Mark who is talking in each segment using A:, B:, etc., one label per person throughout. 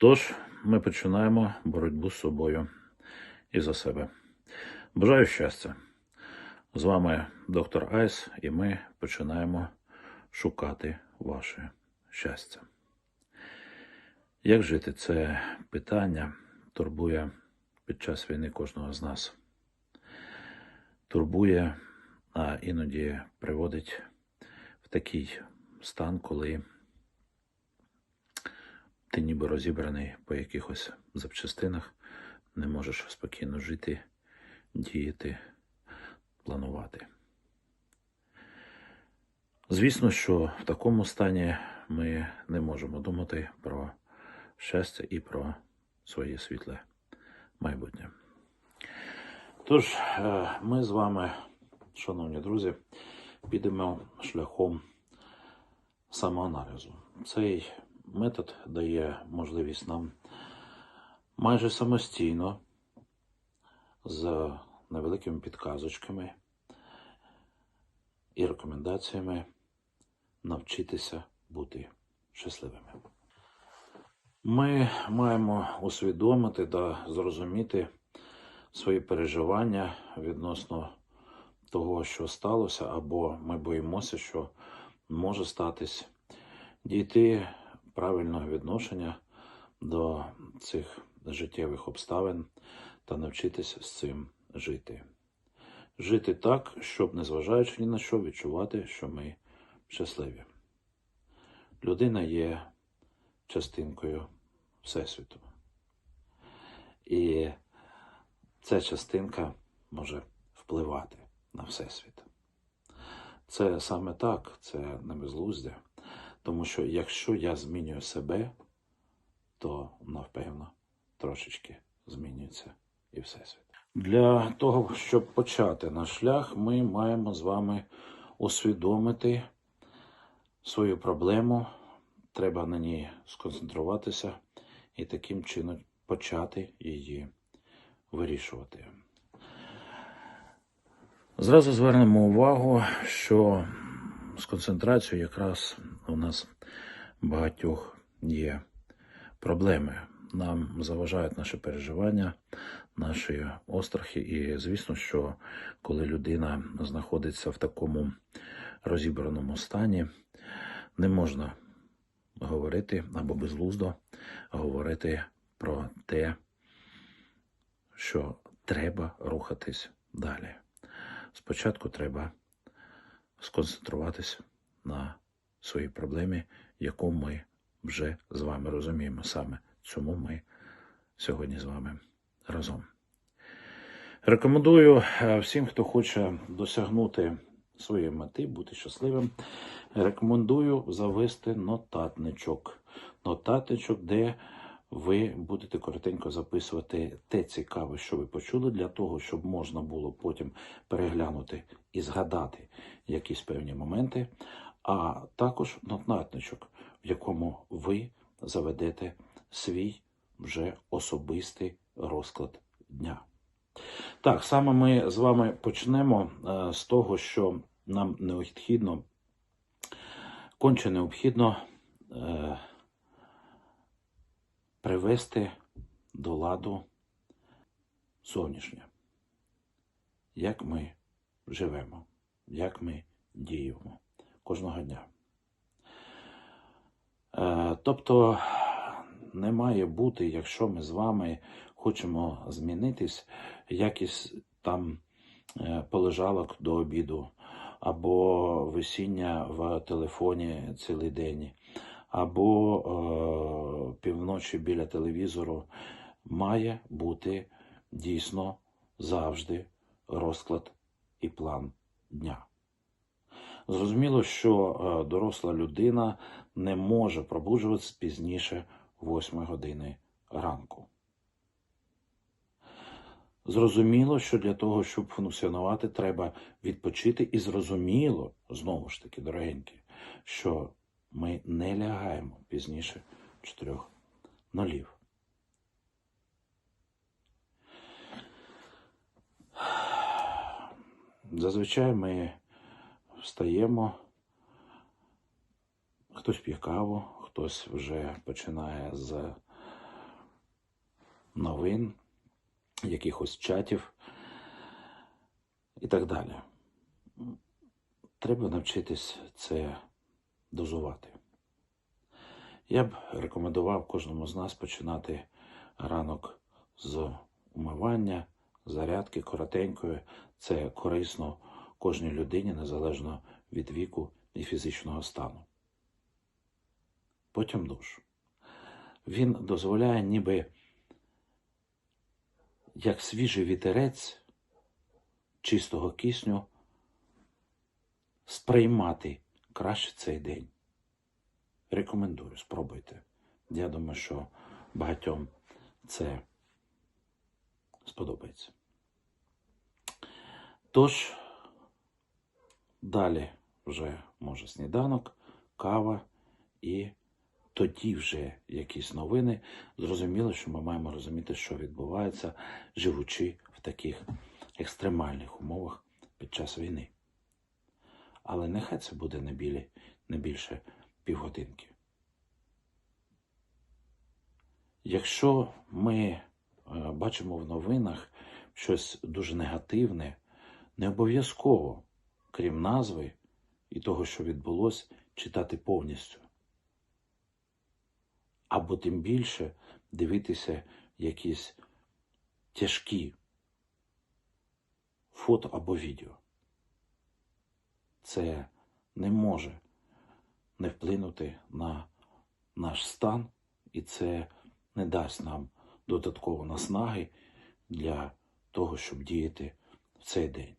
A: Тож, ми починаємо боротьбу з собою і за себе. Бажаю щастя! З вами доктор Айс, і ми починаємо шукати ваше щастя. Як жити? Це питання турбує під час війни кожного з нас. Турбує, а іноді приводить в такий стан, коли ти ніби розібраний по якихось запчастинах, не можеш спокійно жити, діяти, планувати. Звісно, що в такому стані ми не можемо думати про щастя і про своє світле майбутнє. Тож, е, ми з вами, шановні друзі, підемо шляхом самоаналізу. Цей метод дає можливість нам майже самостійно з невеликими підказочками і рекомендаціями навчитися бути щасливими. Ми маємо усвідомити та зрозуміти свої переживання відносно того, що сталося, або ми боїмося, що може статись, дійти правильного відношення до цих життєвих обставин та навчитися з цим жити. Жити так, щоб, незважаючи ні на що, відчувати, що ми щасливі. Людина є частинкою Всесвіту. І ця частинка може впливати на Всесвіт. Це саме так, це не безглуздя. Тому що якщо я змінюю себе, то напевно трошечки змінюється і Всесвіт. Для того, щоб почати наш шлях, ми маємо з вами усвідомити свою проблему. Треба на ній сконцентруватися і таким чином почати її вирішувати. Зразу звернемо увагу, що з концентрацією якраз у нас багатьох є проблеми. Нам заважають наші переживання, наші острахи. І звісно, що коли людина знаходиться в такому розібраному стані, не можна говорити або безглуздо говорити про те, що треба рухатись далі. Спочатку треба сконцентруватися на своїй проблемі, яку ми вже з вами розуміємо. Саме цьому ми сьогодні з вами разом. Рекомендую е, всім, хто хоче досягнути своєї мети, бути щасливим. Рекомендую завести нотатничок. Нотатничок, де ви будете коротенько записувати те цікаве, що ви почули, для того, щоб можна було потім переглянути і згадати якісь певні моменти, а також нотатничок, в якому ви заведете свій вже особистий розклад дня. Так, саме ми з вами почнемо е, з того, що нам необхідно, конче необхідно е, привести до ладу зовнішнє, як ми живемо, як ми діємо кожного дня. Е, тобто не має бути, якщо ми з вами хочемо змінитись, якісь там е, полежалок до обіду, або висіння в телефоні цілий день, або е, півночі біля телевізору, має бути дійсно завжди розклад і план дня. Зрозуміло, що е, доросла людина не може пробуджуватися пізніше 8 години ранку. Зрозуміло, що для того, щоб функціонувати, треба відпочити, і зрозуміло, знову ж таки, дорогенькі, що ми не лягаємо пізніше чотирьох нулів. Зазвичай ми встаємо, хтось п'є каву, хтось вже починає з новин, якихось чатів і так далі. Треба навчитись це дозувати. Я б рекомендував кожному з нас починати ранок з умивання, зарядки коротенької. Це корисно кожній людині, незалежно від віку і фізичного стану. Потім душ. Він дозволяє ніби як свіжий вітерець чистого кисню сприймати краще цей день. Рекомендую, спробуйте. Я думаю, що багатьом це сподобається. Тож, далі вже може сніданок, кава і тоді вже якісь новини. Зрозуміло, що ми маємо розуміти, що відбувається, живучи в таких екстремальних умовах під час війни. Але нехай це буде не, білі, не більше півгодинки. Якщо ми е, бачимо в новинах щось дуже негативне, не обов'язково, крім назви і того, що відбулося, читати повністю. Або тим більше дивитися якісь тяжкі фото або відео. Це не може не вплинути на наш стан, і це не дасть нам додатково наснаги для того, щоб діяти в цей день.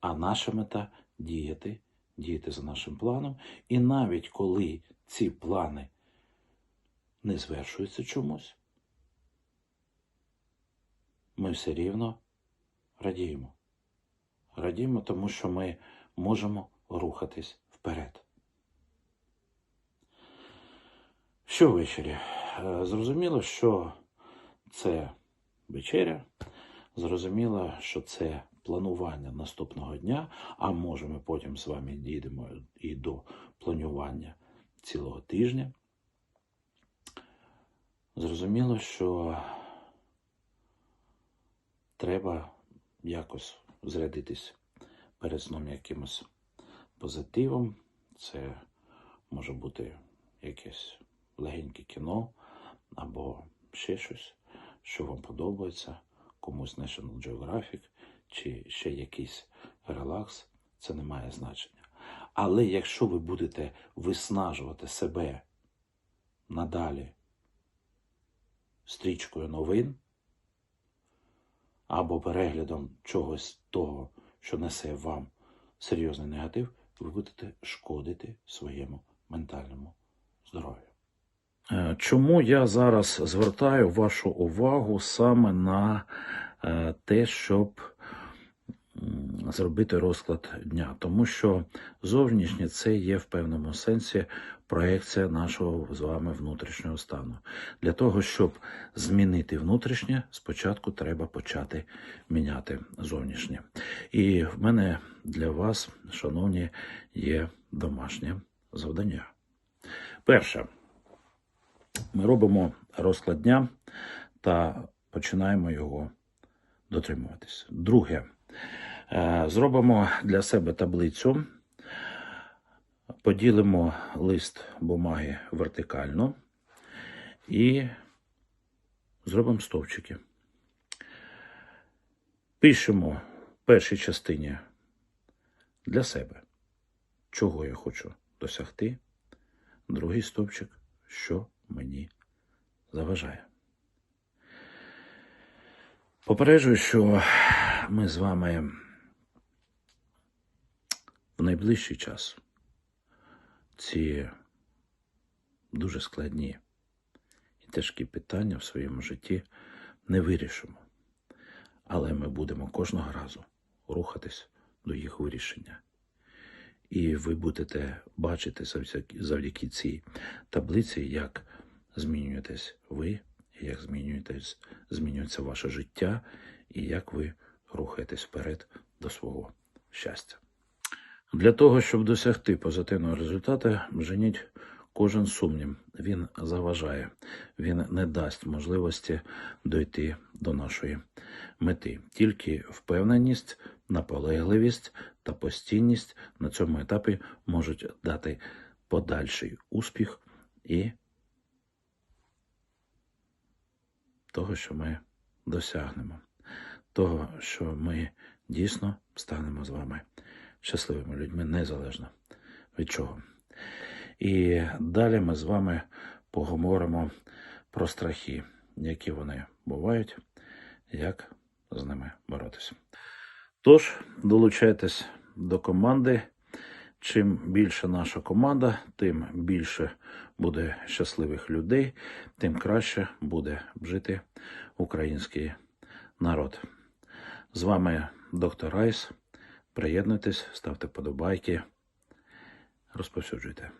A: А наша мета діяти, діяти за нашим планом. І навіть коли ці плани не звершуються чомусь, ми все рівно радіємо. Радіємо, тому що ми можемо рухатись вперед. Що ввечері? Е, Зрозуміло, що це вечеря. Зрозуміло, що це планування наступного дня, а може ми потім з вами дійдемо і до планування цілого тижня. Зрозуміло, що треба якось зрядитись перед сном якимось позитивом. Це може бути якесь легеньке кіно або ще щось, що вам подобається, комусь National Geographic чи ще якийсь релакс, це не має значення. Але якщо ви будете виснажувати себе надалі стрічкою новин або переглядом чогось того, що несе вам серйозний негатив, ви будете шкодити своєму ментальному здоров'ю. Е, Чому я зараз звертаю вашу увагу саме на е, те, щоб зробити розклад дня? Тому що зовнішнє це є в певному сенсі проекція нашого з вами внутрішнього стану. Для того, щоб змінити внутрішнє, спочатку треба почати міняти зовнішнє. І в мене для вас, шановні, є домашнє завдання. Перше. Ми робимо розклад дня та починаємо його дотримуватись. Друге, е, зробимо для себе таблицю, поділимо лист бумаги вертикально і зробимо стовпчики. Пишемо в першій частині для себе, чого я хочу досягти. Другий стовпчик, що мені заважає. Попереджую, що ми з вами в найближчий час ці дуже складні і тяжкі питання в своєму житті не вирішимо. Але ми будемо кожного разу рухатись до їх вирішення. І ви будете бачити завдяки, цій таблиці, як змінюєтесь ви, як змінюєтесь, змінюється ваше життя, і як ви рухаєтесь вперед до свого щастя. Для того, щоб досягти позитивного результату, женіть кожен сумнів. Він заважає, він не дасть можливості дойти до нашої мети. Тільки впевненість, наполегливість та постійність на цьому етапі можуть дати подальший успіх і того, що ми досягнемо, того, що ми дійсно станемо з вами щасливими людьми, незалежно від чого. І далі ми з вами поговоримо про страхи, які вони бувають, як з ними боротися. Тож, долучайтесь до команди. Чим більше наша команда, тим більше буде щасливих людей, тим краще буде жити український народ. З вами доктор Райс. Приєднуйтесь, ставте подобайки, розповсюджуйте.